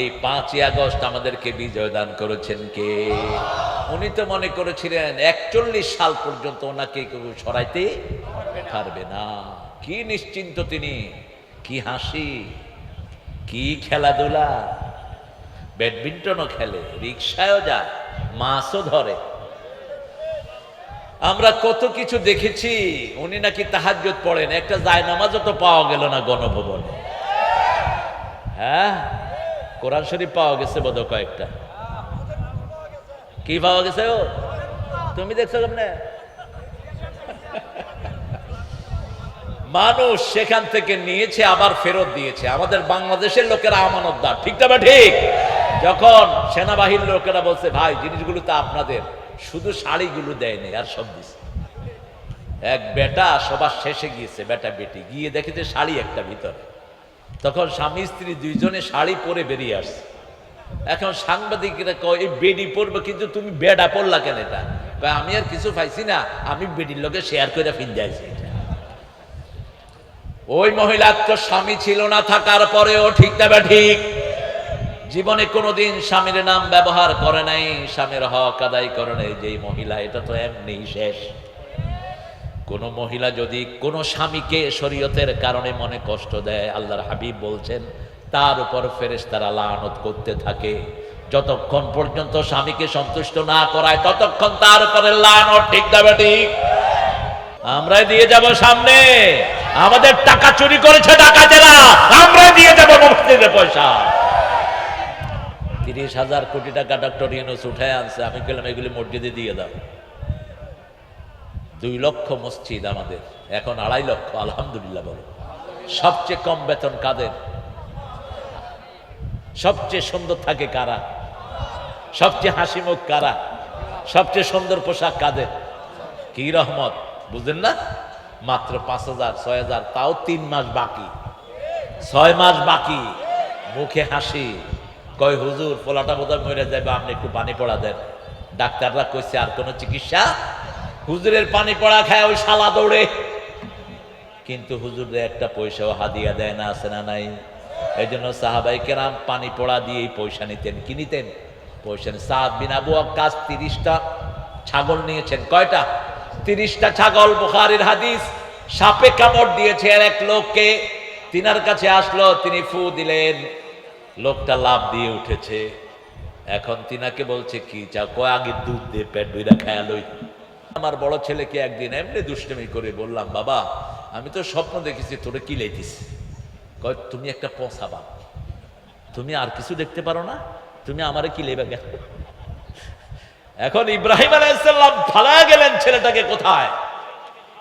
এই পাঁচই আগস্ট আমাদেরকে বিজয় দান করেছেন কে? উনি তো মনে করেছিলেন একচল্লিশ সাল পর্যন্ত ওনাকে কেউ সরাইতে পারবে না। কি নিশ্চিন্ত তিনি, কি হাসি, কি খেলাধুলা। ব্যাডমিন্টনও খেলে, রিক্সায়ও যায়, মাছও ধরে। আমরা কত কিছু দেখেছি, উনি নাকি তাহাজ্জুদ পড়েন, একটা জায়নামাজও তো পাওয়া গেল না গণভবনে। হ্যাঁ? কোরআন শরীফ পাওয়া গেছে বোধ কয়েকটা। কি পাওয়া গেছে ও তুমি দেখছ কেমনে? মানুষ সেখান থেকে নিয়েছে, আবার ফেরত দিয়েছে। আমাদের বাংলাদেশের লোকেরা আমানতদার। ঠিক না বা ঠিক? যখন সেনাবাহিনীর লোকেরা বলছে, ভাই, জিনিসগুলো তো আপনাদের। শুধু শাড়িগুলো দেয়নি, আর সব দিছে। এক বেটা সবার শেষে গিয়েছে, বেটা বেটি। গিয়ে দেখেছে শাড়ি একটা ভিতরে। তখন স্বামী স্ত্রী দুইজনে শাড়ি পরে বেরিয়ে আসছে। এখন সাংবাদিকরা কয়, এই বেডি পরবে কিন্তু তুমি বেডা পরলা কেন এটা? আমি আর কিছু পাইছি না, আমি বেডির লোকে শেয়ার করে ফিন যাইছি ওই মহিলার তো স্বামী ছিল না থাকার পরেও ঠিক তবে ঠিক। জীবনে কোনোদিন স্বামীর নাম ব্যবহার করে নাই, স্বামীর হক আদায় করে নাই, যেই মহিলা, এটা তো এমনি শেষ। কোন মহিলা যদি কোনো স্বামীকে শরীয়তের কারণে মনে কষ্ট দেয়, আল্লাহর হাবিব বলছেন, তার উপর ফেরেস তারা লানত করতে থাকে। যতক্ষণ পর্যন্ত স্বামীকে সন্তুষ্ট না করায়, ততক্ষণ তার উপরে লানত, ঠিক যাবে ঠিক আমরাই দিয়ে যাব সামনে। আমাদের টাকা চুরি করেছে ডাকাতেরা, আমরাই দিয়ে যাব মসজিদের পয়সা। তিরিশ হাজার কোটি টাকা ডক্টর ইউনুস উঠে আনছে, আমি বললাম, এগুলি মসজিদে দিয়ে দাও। দুই লক্ষ মসজিদ আমাদের। এখন আড়াই লক্ষ, আলহামদুলিল্লাহ বলো। সবচেয়ে কম বেতন কাদের? সবচেয়ে সুন্দর থাকে কারা? সবচেয়ে হাসি মুখ কারা? সবচেয়ে সুন্দর পোশাক কাদের? কি রহমত, বুঝলেন না? মাত্র পাঁচ হাজার, ছয় হাজার, তাও তিন মাস বাকি। ছয় মাস বাকি, মুখে হাসি। কয়, হুজুর পোলাটা বোধহয় মরে যাবে আপনি একটু পানি পড়া দেন। ডাক্তাররা কইছে, আর কোনো চিকিৎসা হুজুরের পানি পড়া খায় ওই শালা দৌড়ে। কিন্তু হুজুরে একটা পয়সাও হাদিয়া দেয় না, আছে না নাই? এই জন্য সাহাবাই কেরাম পানি পড়া দিয়েই পয়সা নিতেন। কি নিতেন? পয়সা সাদ বিন আবু কাজ তিরিশটা ছাগল নিয়েছেন। কয়টা? তিরিশটা ছাগল, বুখারির হাদিস। সাপে কামড় দিয়েছে আর এক লোককে। তিনার কাছে আসলো, তিনি ফু দিলেন। লোকটা লাভ দিয়ে উঠেছে। এখন তিনাকে বলছে, কি চা কয় আগে দুধ দিয়ে পেট দুইটা খেয়ালই আমার বড় ছেলেকে একদিন এমনি দুষ্টমি করে বললাম, বাবা, আমি তো স্বপ্ন দেখেছি, তোরে কি লেতিস কয়, তুমি একটা পচা বাপ। তুমি আর কিছু দেখতে পারো না, তুমি আমারে কি লেবে গেল এখন ইব্রাহিম আলাইসাল্লাম ফালা গেলেন ছেলেটাকে কোথায়?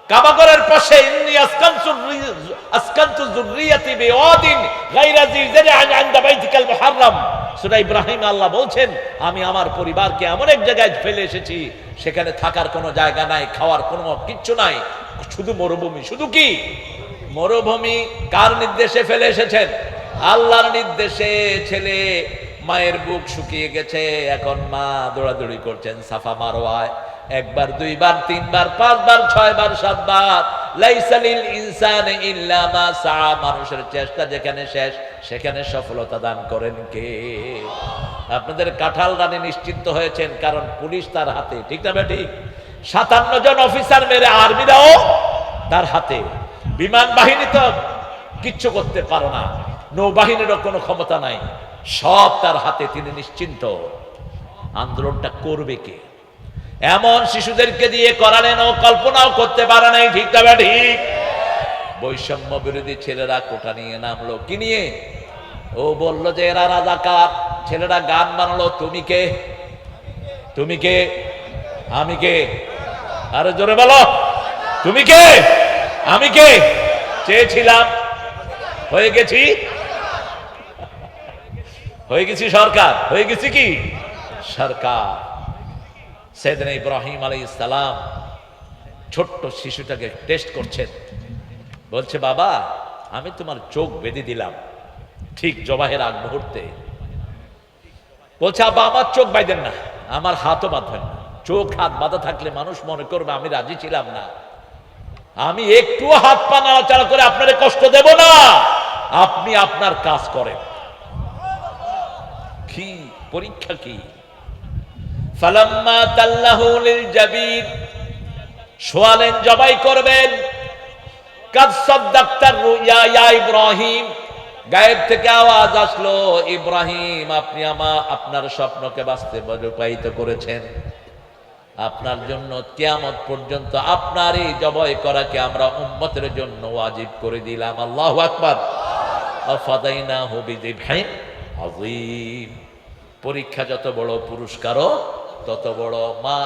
কাবাগরের পাশে, ইন্নি আসকানতু রি- আসকানতু যুররিয়াতি বিওয়াদিন গায়রা জি জারআন ইনদা বাইতিকাল মুহাররম। সূরা ইব্রাহিম আল্লাহ বলছেন, আমি আমার পরিবারকে এমন এক জায়গায় ফেলে এসেছি, সেখানে থাকার কোনো জায়গা নাই, খাওয়ার কোনো কিচ্ছু নাই। শুধু মরুভূমি, শুধু কি? মরুভূমি কার নির্দেশে ফেলে এসেছেন? আল্লাহর নির্দেশে ছেলে মায়ের বুক শুকিয়ে গেছে, এখন মা দৌড়াদৌড়ি করছেন, সাফা মারোয়ায়। একবার, দুইবার, তিনবার, পাঁচবার, ছয়বার, সাতবার। লাইসালিল ইনসান ইল্লা মা সা মানুষের চেষ্টা যেখানে শেষ, সেখানে সফলতা দান করেন কে? আপনাদের কাঁঠাল রানী নিশ্চিন্ত হয়েছেন, কারণ পুলিশ তার হাতে। ঠিক না বে ঠিক সাতান্ন জন অফিসার মেরে আর্মিরাও তার হাতে। বিমান বাহিনী তো কিচ্ছু করতে পারো না। নৌবাহিনীরও কোনো ক্ষমতা নাই। সব তার হাতে, তিনি নিশ্চিন্ত। আন্দোলনটা করবে কে? এমন শিশুদেরকে দিয়ে করালেন ও কল্পনাও করতে পারে নাই, ঠিক তবে ঠিক বৈষম্য বিরোধী ছেলেরা কোটা নিয়ে নামলো। কি নিয়ে? ও বলল যে, এরা রাজাকার। ছেলেরা গান বানালো। তুমি কে? তুমি কে? আমি কে? আরে জোরে বলো। তুমি কে? আমি কে? চেয়েছিলাম। হয়ে গেছি? হয়ে গেছি সরকার। হয়ে গেছি কি? সরকার। সেদিন ইব্রাহিম আলী সালাম ছোট্ট শিশুটাকে টেস্ট করছেন। বলছে, বাবা, আমি তোমার চোখ বেঁধে দিলাম, ঠিক জবাহের আগ মুহূর্তে। বলছে, আব্বা, আমার চোখ বাইদেন না, আমার হাতও বাঁধবেন না। চোখ, হাত বাঁধা থাকলে মানুষ মনে করবে আমি রাজি ছিলাম না। আমি একটু হাত পা নাড়াচাড়া করে আপনারে কষ্ট দেব না। আপনি আপনার কাজ করেন। কি পরীক্ষা কি? ফালাম্মা সোয়ালেন জবাই করবেন। কাদ সাদ্দাক্তার রুয়া ইয়া ইব্রাহিম। গায়েব থেকে আওয়াজ আসলো, ইব্রাহিম, আপনি আমা, আপনার স্বপ্নকে বাঁচতে রূপায়িত করেছেন। আপনার জন্য কিয়ামত পর্যন্ত আপনার এই জবাই করাকে আমরা উম্মতের জন্য ওয়াজিব করে দিলাম। আল্লাহু আকবার। পরীক্ষা যত বড় পুরস্কারও তত বড় মা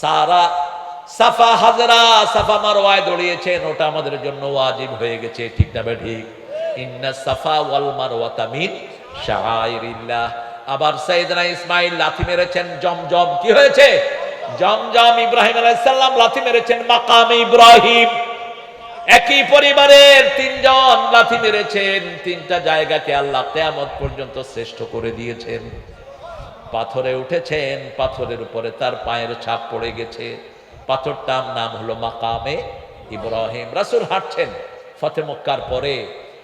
সারা সাফা হাজরা, সাফা মারওয়ায় দৌড়িয়েছেন, ওটা আমাদের জন্য ওয়াজিব হয়ে গেছে, ঠিক না ঠিক ইন্না সাফা ওয়াল মারওয়াতা মিন শাআইরিল্লাহ। আবার সাইয়েদনা ইসমাইল লাথি মেরেছেন, জমজম, কি হয়েছে? জমজম ইব্রাহিম আলাইহিস সালাম লাথি মেরেছেন, মাকামে ইব্রাহিম। একই পরিবারের তিনজন লাথি মেরেছেন, তিনটা জায়গাকে আল্লাহ কেয়ামত পর্যন্ত শ্রেষ্ঠ করে দিয়েছেন। পাথরে উঠেছেন, পাথরের উপরে তার পায়ের ছাপ পড়ে গেছে। পাথরটার নাম হলো মাকামে ইব্রাহিম। রাসূল হাঁটছেন, ফতে মক্কার পরে।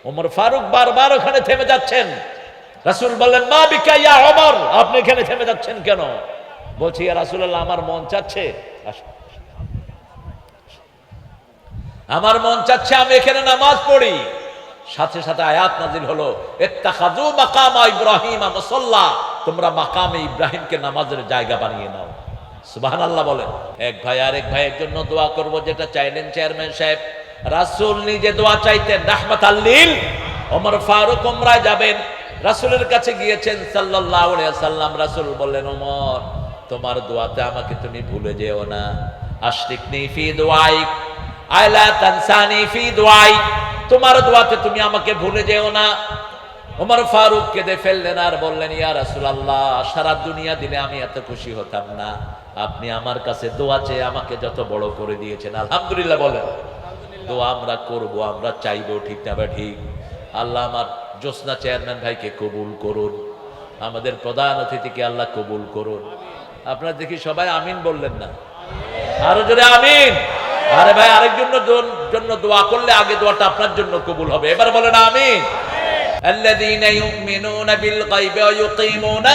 ওমর ফারুক বারবার ওখানে থেমে যাচ্ছেন। রাসূল বললেন, মা বিকা ইয়া ওমর, আপনি এখানে থেমে যাচ্ছেন কেন? বলছি রাসূলুল্লাহ, আমার মন চাচ্ছে। আমার মন চাচ্ছে আমি এখানে নামাজ পড়ি। সাথে সাথে আয়াত নাজিল হলো ইব্রাহিম মুসাল্লা তোমরা মাকামে ইব্রাহিমকে নামাজের জায়গা বানিয়ে নাও। সুবহানাল্লাহ বলেন। এক ভাই আরেক ভাইয়ের জন্য দোয়া করব, যেটা চাইলেন চেয়ারম্যান সাহেব। রাসূল নিজে দোয়া চাইতেন রাহমাতাল লিল ওমর ফারুক উমরায় যাবেন। রাসূলের কাছে গিয়েছেন আলাইহি সাল্লাম রাসূল বললেন, ওমর, তোমার দোয়াতে আমাকে তুমি ভুলে যেও না। আশরিকনি ফি দুআইক আলা তানসানি ফি দুআই তোমার দোয়াতে তুমি আমাকে ভুলে যেও না। ওমর ফারুক কেঁদে ফেললেন আর বললেন, ইয়া রাসূলুল্লাহ, সারা দুনিয়া দিলে আমি এত খুশি হতাম না। আপনি আমার কাছে দোয়া চেয়ে আমাকে যত বড় করে দিয়েছেন, আলহামদুলিল্লাহ বলেন। দোয়া আমরা করব, আমরা চাইব, ঠিক না ঠিক? আল্লাহ আমার জোসনা চেয়ারম্যান ভাইকে কবুল করুন। আমাদের প্রধান অতিথিকে আল্লাহ কবুল করুন। আপনারা দেখি সবাই আমিন বললেন না? আরও জোরে আমিন। আরে ভাই আরেকজন জন্য দোয়া করলে আগে দোয়াটা আপনার জন্য কবুল হবে এবার বলেন আমিন الذين يؤمنون بالغيب ويقيمون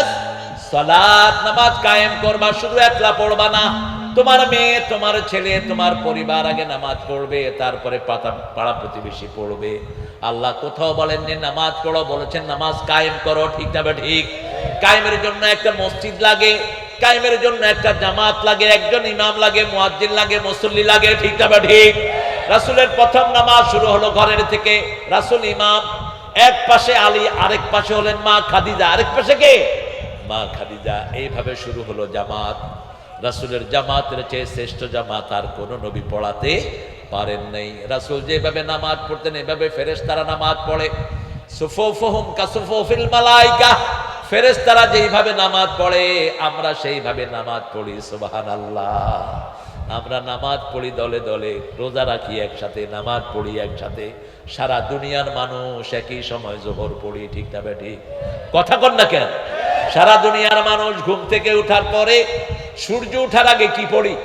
সালাত নামাজ কায়েম করবা শুধু একলা পড়বা না তোমার মেয়ে তোমার ছেলে তোমার পরিবার আগে নামাজ পড়বে তারপরে পাতা পাড়া প্রতিবেশী পড়বে আল্লাহ কোথাও বলেন যে নামাজ পড়ো বলেছেন নামাজ কায়েম করো ঠিক না ঠিক কায়েমের জন্য একটা মসজিদ লাগে কায়েমের জন্য একটা জামাত লাগে, একজন ইমাম লাগে, মুয়াজ্জিন লাগে, মুসল্লি লাগে, ঠিক না ঠিক? রাসূলের প্রথম নামাজ শুরু হলো ঘরের থেকে। রাসূল, ইমাম, এক পাশে আলী, আরেক পাশে হলেন মা খাদিজা। আরেক পাশে কে? মা খাদিজা। এইভাবে শুরু হলো জামাত। রাসূলের জামাতের চেয়ে শ্রেষ্ঠ জামাত আর কোন নবী পড়াতে পারেন নাই। রাসূল যেভাবে নামাজ পড়তেন, এভাবে ফেরেশতারা নামাজ পড়ে। সুফুফুহুম কাসুফুফিল মালাইকা। ফেরেশতারা যেইভাবে নামাজ পড়ে, আমরা সেইভাবে নামাজ পড়ি, সুবহানাল্লাহ। আমরা নামাজ পড়ি দলে দলে, রোজা রাখি একসাথে, নামাজ পড়ি একসাথে। সারা দুনিয়ার মানুষ একই সময় জোহর পড়ি, ঠিক না ঠিক কথা কন না কেন? সারা দুনিয়ার মানুষ ঘুম থেকে উঠার পরে সূর্য উঠার আগে কি পড়ি?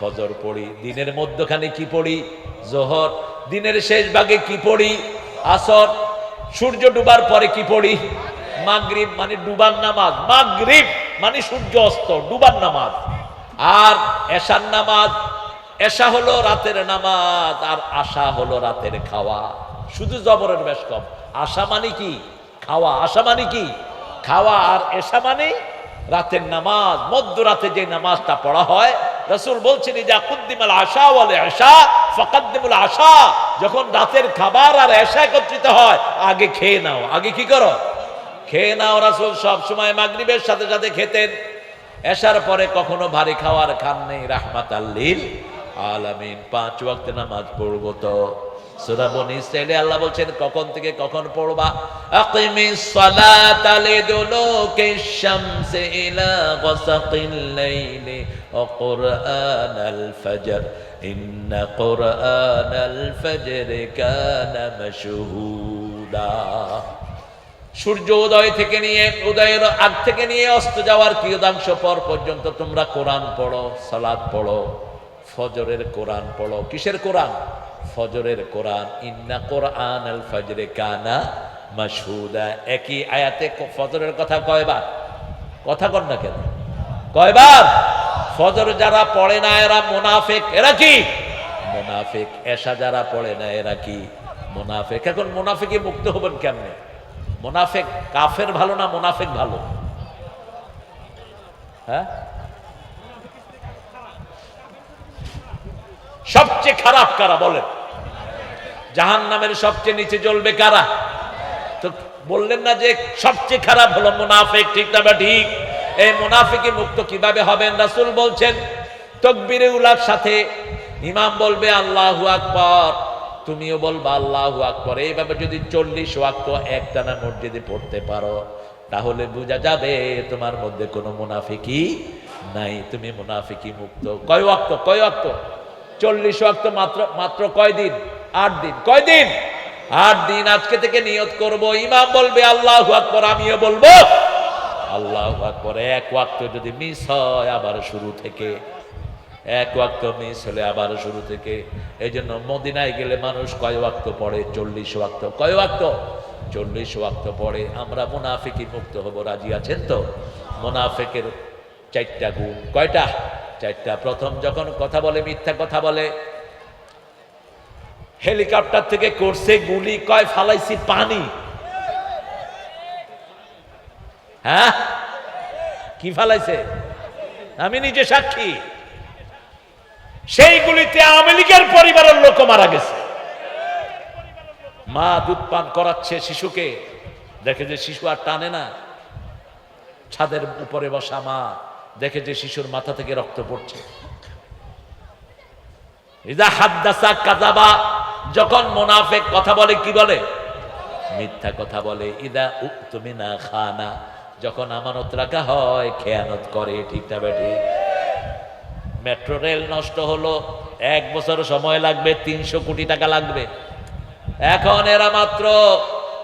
ফজর পড়ি। দিনের মধ্যখানে কি পড়ি? জোহর। দিনের শেষ ভাগে কি পড়ি? আসর। সূর্য ডুবার পরে কি পড়ি? মাগরিব মানে ডুবার নামাজ। মাগরিব মানে সূর্য অস্ত, ডুবার নামাজ। আর এশার নামাজ, এশা হলো রাতের নামাজ, আর আশা হলো রাতের খাওয়া। শুধু জবরের বেশ কম। আশা মানে কি? খাওয়া। আশা মানে কি? খাওয়া। আর এশা মানে রাতের নামাজ। মধ্যরাতে যে নামাজটা পড়া হয় রসুল বলছেন যে কুদ্দিমাল আশা বলে আশা ফকাদ্দিমুল আশা। যখন রাতের খাবার আর এশা একত্রিত হয়, আগে খেয়ে নাও। আগে কি করো? খেয়ে নাও রাসুল, সব সময় মাগরিবের সাথে সাথে খেতেন। এশার পরে কখনো ভারী খাওয়ার খান নেই রাহমাত আল্লিল আলামিন। পাঁচ ওয়াক্ত নামাজ পড়ব তো। সূরা বনি ইসরাইলে আল্লাহ বলছেন, কখন থেকে কখন পড়বা? আকিমিস সালাতা লিদুলুকিশ শামসি ইলা লাইলি কুরআনাল কুরআনাল কানা মাশহুদা। সূর্য উদয় থেকে নিয়ে, উদয়ের আগ থেকে নিয়ে অস্ত যাওয়ার কিয়দাংশ পর পর্যন্ত তোমরা কোরআন পড়ো সালাদ পড়ো, ফজরের কোরআন পড়ো। কিসের কোরআন? ফজরের কোরআন, ইন্না কোরআন আল ফজরে কানা মাসহুদা একই আয়াতে ফজরের কথা কয়বার? কথা কর না কেন? কয়বার? ফজর যারা পড়ে না, এরা মুনাফিক। এরা কি? মুনাফিক। এশা যারা পড়ে না, এরা কি? মুনাফিক। এখন মুনাফিকে মুক্ত হবেন কেমনে? মুনাফিক কাফের ভালো না মুনাফিক ভালো? হ্যাঁ? সবচেয়ে খারাপ কারা বলেন? জাহান নামের সবচেয়ে নিচে জ্বলবে কারা? তো বললেন না যে সবচেয়ে খারাপ হলো মুনাফিক, ঠিক না বা ঠিক? এই মুনাফিকে মুক্ত কীভাবে হবেন? রাসূল বলছেন, তকবিরে উলার সাথে ইমাম বলবে, আল্লাহু আকবার। তুমিও বলবা, আল্লাহু আকবার। এইভাবে যদি চল্লিশ ওয়াক্ত একটানা মসজিদে পড়তে পারো, তাহলে বোঝা যাবে তোমার মধ্যে কোনো মুনাফিকি নাই। তুমি মুনাফিকি মুক্ত। কয় ওয়াক্ত? কয় ওয়াক্ত? চল্লিশ ওয়াক্ত মাত্র মাত্র কয় দিন আট দিন। কয় দিন? আট দিন আজকে থেকে নিয়ত করব। ইমাম বলবে, আল্লাহ আকবর। আমিও বলব, আল্লাহ আকবর। এক ওয়াক্ত যদি মিস হয়, আবার শুরু থেকে। এক ওয়াক্ত মিস হলে আবার শুরু থেকে। এই জন্য মদিনায় গেলে মানুষ কয় ওয়াক্ত পড়ে? চল্লিশ ওয়াক্ত। কয় ওয়াক্ত? চল্লিশ ওয়াক্ত পড়ে। আমরা মুনাফিকি মুক্ত হব। রাজি আছেন তো? মুনাফিকের চারটা গুণ। কয়টা? চারটা। প্রথম যখন কথা বলে, মিথ্যা কথা বলে হেলিকপ্টার থেকে করছে গুলি, কয় ফালাইছি পানি। হ্যাঁ? কি ফালাইছে? আমি নিজে সাক্ষী। সেই গুলিতে আওয়ামী লীগের পরিবারের লোক মারা গেছে। মা দুধ পান করাচ্ছে শিশুকে। দেখে যে শিশু আর টানে না। ছাদের উপরে বসা মা, দেখে যে শিশুর মাথা থেকে রক্ত পড়ছে। কাজাবা যখন মোনাফেক কথা বলে, কি বলে? মিথ্যা কথা বলে, ইদা তুমি না খানা, যখন আমানত রাখা হয়, খেয়ানত করে, ঠিক বেঠি মেট্রো রেল নষ্ট হলো, এক বছর সময় লাগবে, তিনশো কোটি টাকা লাগবে। এখন এরা মাত্র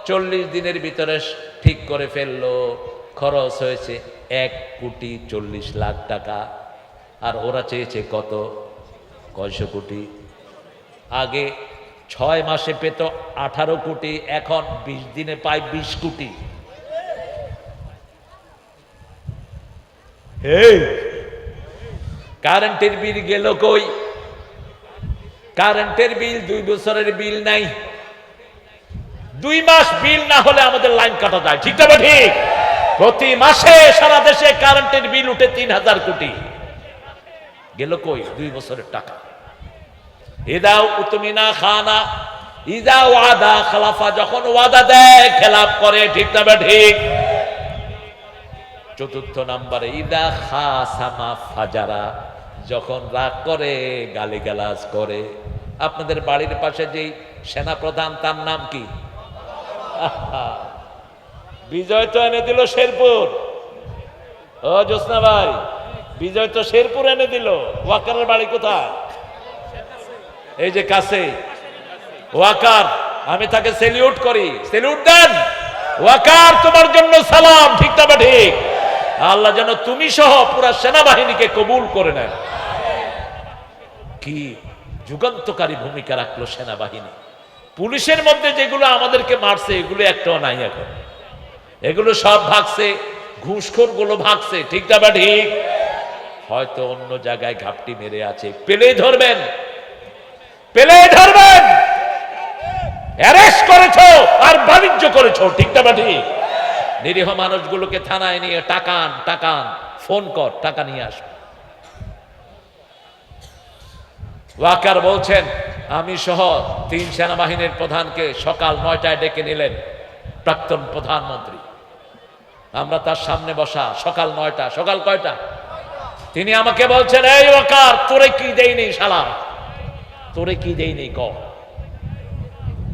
চল্লিশ দিনের ভিতরে ঠিক করে ফেলল। খরচ হয়েছে এক কোটি চল্লিশ লাখ টাকা। আর ওরা চেয়েছে কত? কয়শো কোটি? আগে ছয় মাসে পেত আঠারো কোটি এখন বিশ দিনে পায় বিশ কোটি। কারেন্টের বিল গেল কই? কারেন্টের বিল দুই বছরের বিল নাই। দুই মাস বিল না হলে আমাদের লাইন কাটা যায় ঠিক না ঠিক? প্রতি মাসে সারা দেশে কারেন্টের বিল উঠে তিন হাজার কোটি। গেল কই? দুই বছরের টাকা। ইদাও উতমিনা খানা ওয়াদা, খালাফা যখন ওয়াদা দেয় করে, ঠিক না ঠিক? চতুর্থ নাম্বারে, ইদা ফাজারা, যখন রাগ করে, গালিগালাজ করে। আপনাদের বাড়ির পাশে যেই সেনাপ্রধান, তার নাম কি? বিজয় তো এনে দিল শেরপুর। ও জ্যোৎস্না ভাই বিজয় তো শেরপুর এনে দিল। ওয়াকারের বাড়ি কোথায়? এই যে কাছে। ওয়াকার, আমি তাকে সেলিউট করি। সেলিউট দেন। ওয়াকার, তোমার জন্য সালাম, ঠিক না ঠিক। আল্লাহ যেন তুমি সহ পুরা সেনাবাহিনীকে কবুল করে নেন কি যুগান্তকারী ভূমিকা রাখল সেনাবাহিনী। পুলিশের মধ্যে যেগুলো আমাদেরকে মারছে, এগুলো একটাও নাই এখন। এগুলো সব ভাগছে ঘুষখোরগুলো ভাগছে, ঠিক না ঠিক। হয়তো অন্য জায়গায় ঘাপটি মেরে আছে। পেলেই ধরবেন। পেলে ধরবেন। অ্যারেস্ট করেছ আর বাণিজ্য করেছ, ঠিক না বা ঠিক নিরীহ মানুষগুলোকে থানায় নিয়ে টাকান টাকান, ফোন কর, টাকা নিয়ে আস। ওয়াকার বলছেন, আমি সহ তিন সেনাবাহিনীর প্রধানকে সকাল নয়টায় ডেকে নিলেন প্রাক্তন প্রধানমন্ত্রী। আমরা তার সামনে বসা, সকাল নয়টা, সকাল কয়টা? তিনি আমাকে বলছেন, এই ওয়াকার তোরে কি দেয়নি সালাম তোরে কি দেয়নি ক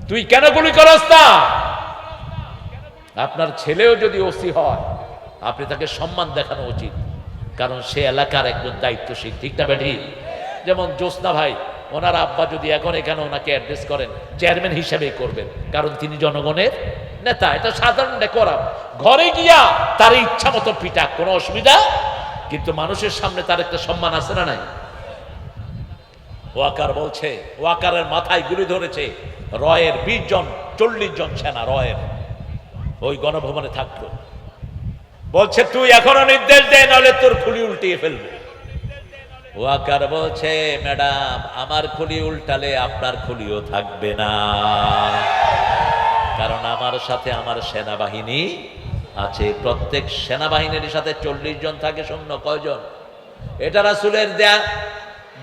তুই কেন গুলি করস তা আপনার ছেলেও যদি ওসি হয়, আপনি তাকে সম্মান দেখানো উচিত, কারণ সে এলাকার একজন দায়িত্বশীল, ঠিক না যেমন জ্যোৎস্না ভাই, ওনার আব্বা যদি এখন এখানে ওনাকে অ্যাড্রেস করেন, চেয়ারম্যান হিসেবেই করবেন, কারণ তিনি জনগণের নেতা, এটা সাধারণ ডেকোরাম ঘরে গিয়া তার ইচ্ছা মতো পিটা কোনো অসুবিধা কিন্তু মানুষের সামনে তার একটা সম্মান আছে না নাই? ওয়াকার বলছে, ওয়াকারের মাথায় গুলি ধরেছে, রয়ের বিশ জন, চল্লিশ জন সেনা রয়ের। ওই গণভবনে থাকতো বলছে, তুই এখনও নির্দেশ দে, নাহলে তোর খুলি উল্টিয়ে ফেলবে। ওয়াকার বলছে, ম্যাডাম, আমার খুলি উল্টালে আপনার খুলিও থাকবে না। কারণ আমার সাথে আমার সেনাবাহিনী আছে, প্রত্যেক সেনাবাহিনীর সাথে চল্লিশ জন থাকে, শূন্য, কয়জন? এটা রাসুলের দেয়া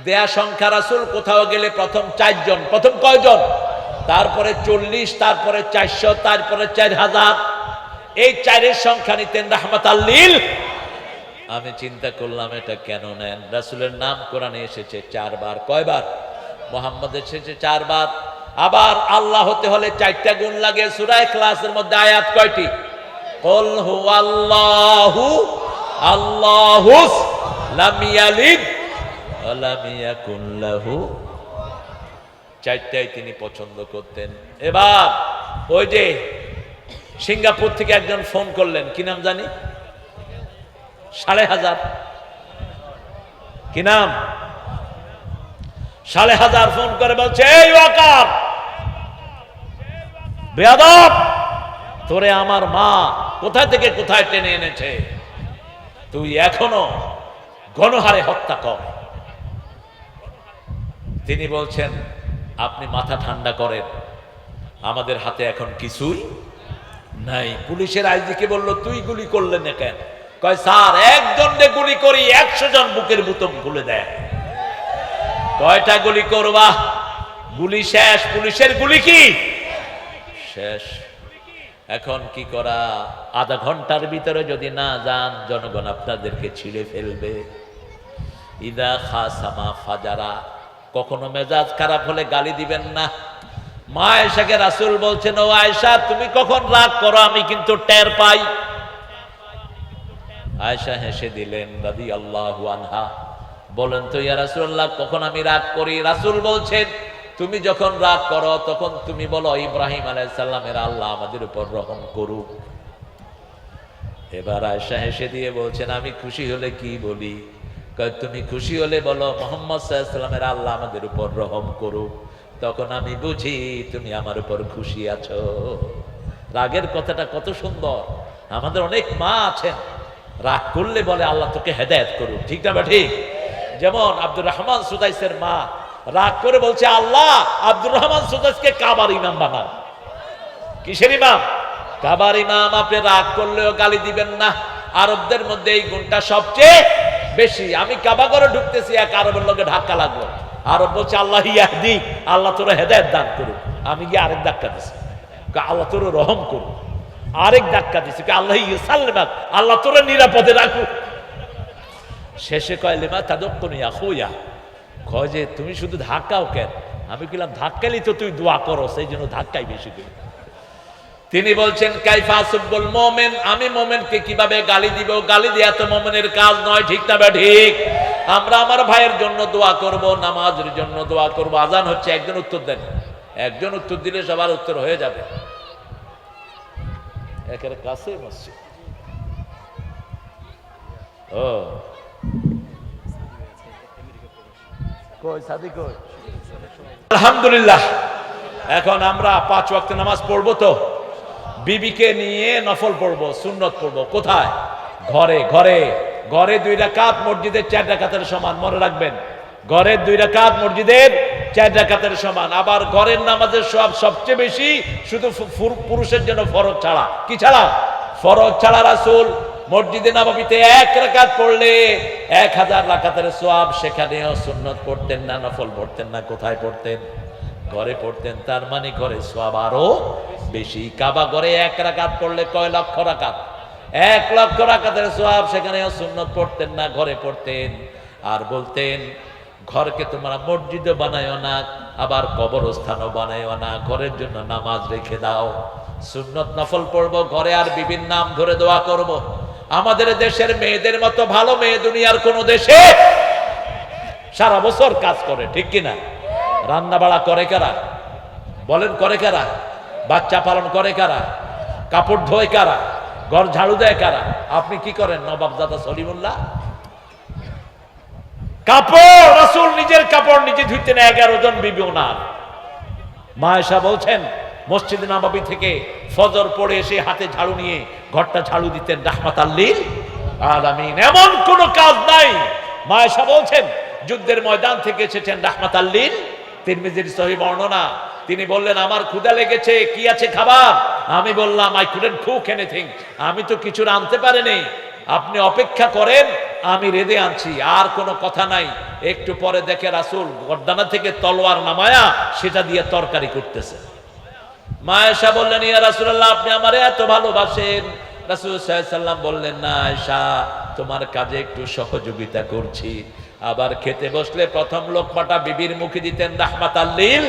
দেয়া সংখ্যা রাসুল, কোথাও গেলে প্রথম চারজন, প্রথম কয়জন? তারপরে চল্লিশ, তারপরে চারশো, তারপরে চার হাজার। এই চারের সংখ্যা নিতেন রাহমাত আল্লিল আমি চিন্তা করলাম, এটা কেন নেন? রাসুলের নাম কোরআনে এসেছে চারবার, কয়বার? মোহাম্মদ এসেছে চারবার। আবার আল্লাহ হতে হলে চারটা গুণ লাগে। সুরায় ক্লাসের মধ্যে আয়াত কয়টি? কল হু আল্লাহু আল্লাহু লাম ইয়ালিদ ওয়া লাম ইয়াকুন লাহু চারটাই তিনি পছন্দ করতেন। এবার ওই যে সিঙ্গাপুর থেকে একজন ফোন করলেন। কি নাম জানি? সাড়ে হাজার। কি নাম? সাড়ে হাজার ফোন করে বলছে, এই ওয়াকার বেয়াদব, তোরে আমার মা কোথায় থেকে কোথায় টেনে এনেছে? তুই এখনও গণহারে হত্যা কর। তিনি বলছেন, আপনি মাথা ঠান্ডা করেন। আমাদের হাতে এখন কিছুই নাই। পুলিশের আইজিকে বলল, তুই গুলি করলে না কেন? কয়, স্যার, একজন রে গুলি করি, একশো জন বুকের বুতম খুলে দেয়। কয়টা গুলি করবা? গুলি শেষ, পুলিশের গুলি কি? শেষ। এখন কি করা? আধা ঘণ্টার ভিতরে যদি না যান, জনগণ আপনাদেরকে ছিঁড়ে ফেলবে। ইদা খাসামা ফাজারা, কখনো মেজাজ খারাপ হলে গালি দিবেন না। মা আয়েশাকে রাসূল বলছেন, ও আয়েশা, তুমি কখন রাগ করো? আমি কিন্তু টের পাই। আয়েশা হেসে দিলেন রাদি আল্লাহু আনহা, বলেন তো ইয়া রাসুল্লাহ কখন আমি রাগ করি? রাসূল বলছেন তুমি যখন রাগ করো, তখন তুমি বলো, ইব্রাহিম আলাইহিস সালামের আল্লাহ আমাদের উপর রহম করুক। এবার আয়েশা হেসে দিয়ে বলছেন, আমি খুশি হলে কি বলি? তুমি খুশি হলে বলো, মোহাম্মদ সাল্লামের আল্লাহ আমাদের উপর রহম করুক। তখন আমি বুঝি, তুমি আমার উপর খুশি আছো। রাগের কথাটা কত সুন্দর। আমাদের অনেক মা আছেন, রাগ করলে বলে, আল্লাহ তোকে হেদায়েত করুক। ঠিক না বা ঠিক? যেমন আব্দুর রহমান সুদাইসের মা রাগ করে বলছে, আল্লাহ, আব্দুর রহমান সুদাইসকে কাবার ইমাম বানান। কিসের ইমাম? কাবার ইমাম, আপনি রাগ করলেও গালি দিবেন না। আরবদের মধ্যে এই গুণটা সবচেয়ে বেশি। আমি কাবা করে ঢুকতেছি, এক আরবের লোকে ধাক্কা লাগল। আরব বলছে, আল্লাহ ইয়াহদি, আল্লাহ তোর হেদায়ত দান করুক। আমি গিয়ে আরেক ধাক্কা দিছি। আল্লাহ তোর রহম করুক। আরেক ধাক্কা দিছি আল্লাহ ইসাল্লাম আল্লাহ তোর নিরাপদে রাখুক। শেষে কয়, লেমা তাদক্কনি আখুয়া? কয় যে, তুমি শুধু ধাক্কাও কেন? আমি কিলাম ধাক্কালি তো তুই দোয়া করো, সেই জন্য ধাক্কাই বেশি করি। তিনি বলছেন, কাইফা সুব্বুল মোমেন, আমি মোমেনকে কীভাবে গালি দিব? গালি দেয়া তো মোমেনের কাজ নয়, ঠিক না ঠিক? আমরা আমার ভাইয়ের জন্য দোয়া করব, নামাজের জন্য দোয়া করব। আজান হচ্ছে, একজন উত্তর দেন। একজন উত্তর দিলে সবার উত্তর হয়ে যাবে। একের কাছে মসজিদ। ও কই সাদি কই? আলহামদুলিল্লাহ। এখন আমরা পাঁচ ওয়াক্ত নামাজ পড়ব তো। বিবিকে নিয়ে নফল পড়ব, সুন্নত পড়ব। কোথায়? ঘরে ঘরে। ঘরে দুই রাকাত মসজিদের চার রাকাতের সমান, মনে রাখবেন। ঘরের দুই রাকাত মসজিদের চার রাকাতের সমান। আবার ঘরের নামাজের সব সবচেয়ে বেশি শুধু পুরুষের জন্য ফরজ ছাড়া। কি ছাড়া? ফরজ ছাড়া রাসূল মসজিদে নবাবিতে এক রাকাত পড়লে এক হাজার রাকাতের সোয়াব সেখানেও সুন্নত পড়তেন না, নফল পড়তেন না, কোথায় পড়তেন? ঘরে পড়তেন, তার মানে ঘরে সোয়াব আরও বেশি। কাবা ঘরে এক রাকাত পড়লে কয় লক্ষ রাকাত? এক লক্ষ রাকাতের সোয়াব সেখানেও সুন্নত পড়তেন না, ঘরে পড়তেন। আর বলতেন, ঘরকে তোমরা মসজিদও বানায়ও না, আবার কবরস্থানও বানায়ও না, ঘরের জন্য নামাজ রেখে দাও। সুন্নত নফল পড়ব, ঘরে আর বিভিন্ন নাম ধরে দোয়া করব। আমাদের দেশের মেয়েদের মতো ভালো মেয়ে দুনিয়ার কোন দেশে সারা বছর কাজ করে, ঠিক কিনা? রান্না বাড়া করে কারা? বলেন করে কারা? বাচ্চা পালন করে কারা? কাপড় ধোয় কারা? ঘর ঝাড়ু দেয় কারা? আপনি কি করেন, নবাবজাদা সলিমুল্লাহ? কাপড়, রাসূল নিজের কাপড় নিজে ধুইতেন এগারো জন বিবি ওনার। মা এসা বলছেন মসজিদ নাবাবি থেকে ফজর পড়ে এসে হাতে ঝাড়ু নিয়ে ঘরটা ঝাড়ু দিতেন, রাহমাত আল্লিল আলামিন। এমন কোন কাজ নাই। মায়েশা বলছেন, যুদ্ধের ময়দান থেকে এসেছেন রাহমাত আল্লিল তিরমিজির সহি বর্ণনা, তিনি বললেন, আমার ক্ষুদা লেগেছে, কি আছে খাবার? আমি বললাম আই কুডেন্ট কুক এনিথিং আমি তো কিছু আনতে পারিনি। আপনি অপেক্ষা করেন, আমি রেদে আনছি, আর কোনো কথা নাই। একটু পরে দেখে রাসূল গর্দানা থেকে তলোয়ার নামায়া সেটা দিয়ে তরকারি করতেছে। মায়েশা বললেন, ইয়া রাসূলুল্লাহ, আপনি আমারে এত ভালোবাসেন। রাসূল সাল্লাম বললেন, না আয়েশা, তোমার কাজে একটু সহযোগিতা করছি। আবার খেতে বসলে প্রথম লোকমাটা বিবির মুখে দিতেন রাহমাত আল্লিল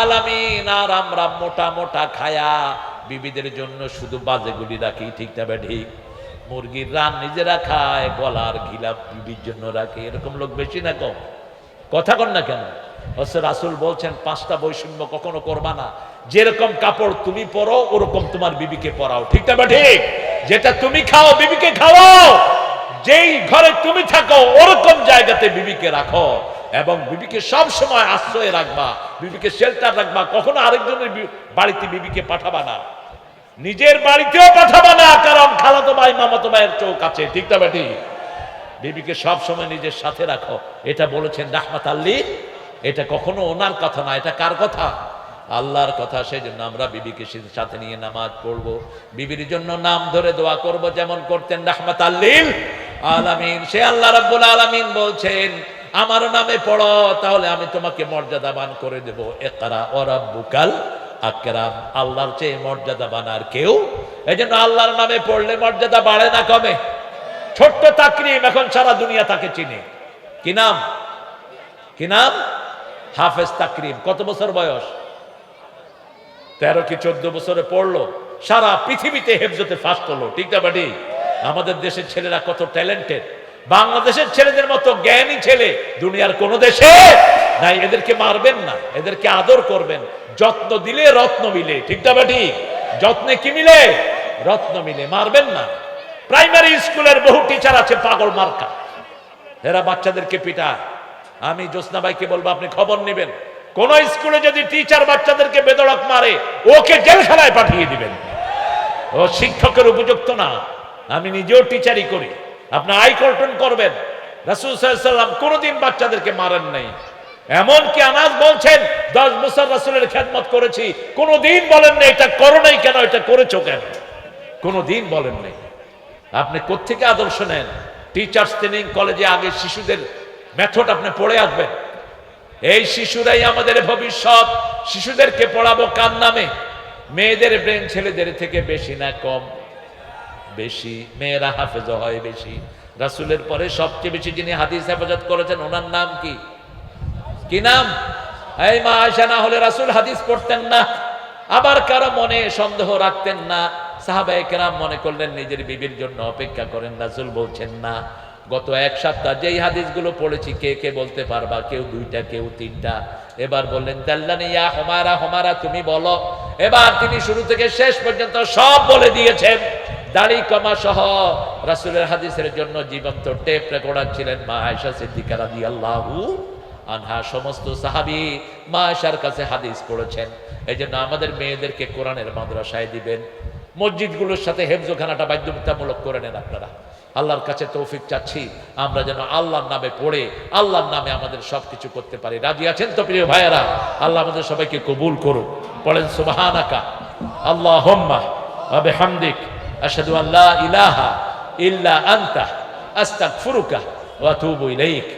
আলামিন। আর আমরা মোটা মোটা খায়া বিবিদের জন্য শুধু বাজেগুলি রাখি, ঠিক না ঠিক? মুরগির রান নিজেরা খায়, গলার ঘিলা বিবির জন্য রাখে। এরকম লোক বেশি না কম? কথা কন না কেন? হচ্ছে রাসুল বলছেন, পাঁচটা বৈষম্য কখনো করবা না। যেরকম কাপড় তুমি পরো, ওরকম তোমার বিবিকে পরাও। ঠিক না ঠিক? যেটা তুমি খাও, বিবিকে খাওয়াও। যেই ঘরে তুমি থাকো, ওরকম জায়গাতে বিবিকে রাখো। এবং বিবিকে সব সময় আশ্রয়ে রাখবা। বিবিকে শেল্টার রাখবা। কখনো আরেকজনের বাড়িতে বিবিকে পাঠাবা না। নিজের বাড়িতেও পাঠাবা না, কারণ খালাতো ভাই, মামাতো ভাইয়ের চোখ আছে। ঠিক না বেটি বিবিকে সব সময় নিজের সাথে রাখো। এটা বলেছেন রাহমাত আল্লি এটা কখনো ওনার কথা না, এটা কার কথা? আল্লাহর কথা সেই জন্য আমরা বিবিকে সাথে নিয়ে নামাজ পড়ব। বিবির জন্য নাম ধরে দোয়া করব, যেমন করতেন রাহমাত আল্লিল আলামিন। সে আল্লাহ রাব্বুল আলামিন বলছেন, আমার নামে পড়ো, তাহলে আমি তোমাকে মর্যাদাবান করে দেব। একরা ওরাব্বুকাল আকরাম। আল্লাহর চেয়ে মর্যাদাবান আর কেউ? এই জন্য আল্লাহর নামে পড়লে মর্যাদা বাড়ে না কমে। ছোট্ট তাকরিম, এখন সারা দুনিয়া তাকে চিনে। কি নাম? কি নাম? হাফেজ তাকরিম। কত বছর বয়স? তেরো কি চোদ্দ বছরে পড়ল, সারা পৃথিবীতে হেফজতে ফার্স্ট হলো ঠিক না বাড়ি আমাদের দেশের ছেলেরা কত ট্যালেন্টেড বাংলাদেশের ছেলেদের মতো জ্ঞানী ছেলে দুনিয়ার কোন দেশে নাই, এদেরকে মারবেন না, এদেরকে আদর করবেন। যত্ন দিলে রত্ন মিলে, ঠিক না বাটি? যত্নে কি মিলে? রত্ন মিলে, মারবেন না। প্রাইমারি স্কুলের বহু টিচার আছে পাগল মার্কা। এরা বাচ্চাদেরকে পিটায়। আমি জ্যোৎস্না ভাইকে বলব, আপনি খবর নেবেন। কোন স্কুলে যদি টিচার বাচ্চাদেরকে বেদড়ক মারে, ওকে জেলখানায় পাঠিয়ে দিবেন। ও শিক্ষকের উপযুক্ত না। আমি নিজেও টিচারই করি। আপনি আই কর্টন করবেন, রাসুল সাল্লাম কোনোদিন বাচ্চাদেরকে মারেন নাই। এমনকি আনাজ বলছেন, দশ বছর রাসুলের খেদমত করেছি, কোনোদিন বলেন না এটা করো নাই কেন, এটা করেছ কেন? কোনোদিন বলেন নাই। আপনি কোত্থেকে আদর্শ নেন? টিচার্স ট্রেনিং কলেজে আগে শিশুদের মেথড আপনি পড়ে আসবেন। এই শিশুরাই আমাদের ভবিষ্যৎ। শিশুদেরকে পড়াবো কার নামে? মেয়েদের ব্রেন ছেলেদের থেকে বেশি না কম? বেশি। মেয়েরা হাফেজ হয় বেশি। রাসুলের পরে সবচেয়ে বেশি যিনি হাদিস হেফাজত করেছেন, ওনার নাম কি? কি নাম? এই মা আয়সা না হলে রাসুল হাদিস পড়তেন না। আবার কারও মনে সন্দেহ রাখতেন না। সাহাবায়ে কেরাম মনে করলেন, নিজের বিবির জন্য অপেক্ষা করেন, রাসুল বলছেন না। গত এক সপ্তাহ যেই হাদিসগুলো পড়েছি, কে কে বলতে পারবা? কেউ দুইটা, কেউ তিনটা। এবার বললেন দাল্লানি ইয়া হমারা হমারা তুমি বলো। এবার তিনি শুরু থেকে শেষ পর্যন্ত সব বলে দিয়েছেন। দাড়ি কমা সহ রাসুলের হাদিসের জন্য জীবন্ত টেপ রেকর্ডার ছিলেন মা আয়সা সিদ্দিকা রাদিয়াল্লাহু আনহা। সমস্ত সাহাবি মা আয়সার কাছে হাদিস পড়েছেন। এই জন্য আমাদের মেয়েদেরকে কোরআনের মাদ্রাসায় দিবেন। মসজিদগুলোর সাথে হেফজোখানাটা বাধ্যতামূলক করে নেন আপনারা। আল্লাহর কাছে তৌফিক চাচ্ছি। আমরা যেন আল্লাহর নামে পড়ে, আল্লাহর নামে আমাদের সবকিছু করতে পারি। রাজি আছেন তো প্রিয় ভাইয়েরা? আল্লাহ আমাদের সবাইকে কবুল করুন পড়েন সুবাহানাকা। আল্লাহ হোম্মা আবে হামদিক আশহাদু আল্লাহ ইলাহা ইল্লা আন্তা। আস্তাক ফুরুকা ওয়াতুবু ইলাইক।